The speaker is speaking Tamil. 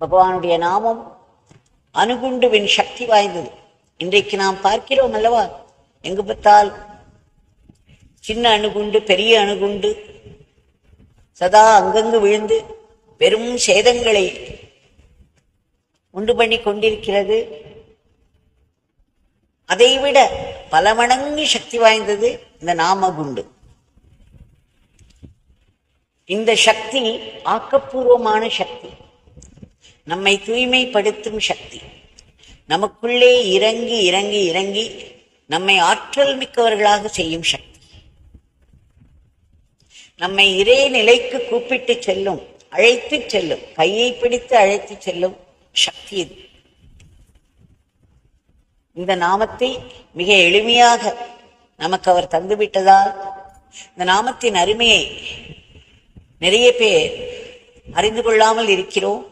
பகவானுடைய நாமம் அணுகுண்டுவின் சக்தி வாய்ந்தது. இன்றைக்கு நாம் பார்க்கிறோம் அல்லவா? எங்கு பார்த்தால் சின்ன அணுகுண்டு பெரிய அணுகுண்டு சதா அங்கங்கு விழுந்து பெரும் சேதங்களை உண்டு பண்ணி கொண்டிருக்கிறது. அதைவிட பல மடங்கு சக்தி வாய்ந்தது இந்த நாம குண்டு இந்த சக்தி ஆக்கப்பூர்வமான சக்தி. நம்மை தூய்மைப்படுத்தும் சக்தி. நமக்குள்ளே இறங்கி இறங்கி இறங்கி நம்மை ஆற்றல் மிக்கவர்களாக செய்யும் சக்தி. நம்மை இறை நிலைக்கு கூப்பிட்டு செல்லும் அழைத்து செல்லும் கையை பிடித்து அழைத்து செல்லும் சக்தி இது. இந்த நாமத்தை மிக எளிமையாக நமக்கு அவர் தந்துவிட்டதால் இந்த நாமத்தின் அருமையை நிறைய பேர் அறிந்து கொள்ளாமல் இருக்கிறோம்.